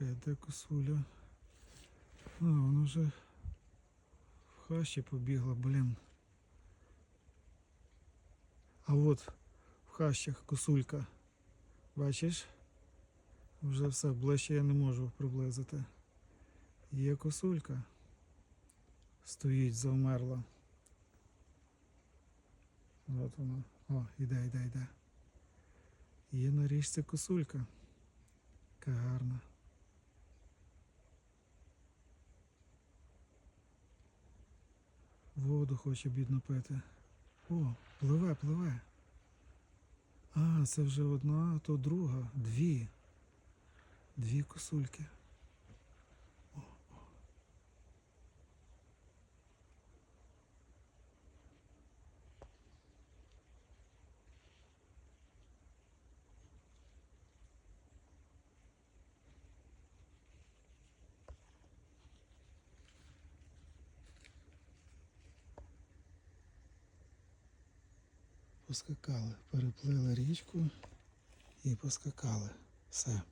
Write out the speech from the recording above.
Чекай, де косуля? А, вона вже в хащі побігла, блін. А от в хащах косулька. Бачиш? Вже все, ближче я не можу приблизити. Є косулька. Стоїть, завмерла. От вона. О, іде, іде, іде. Є на річці косулька. Яка гарна. Воду хоче бідно пити. О, пливе, пливе. А, це вже одна, то друга. Дві. Дві косульки. Поскакали, переплили річку і поскакали. Все.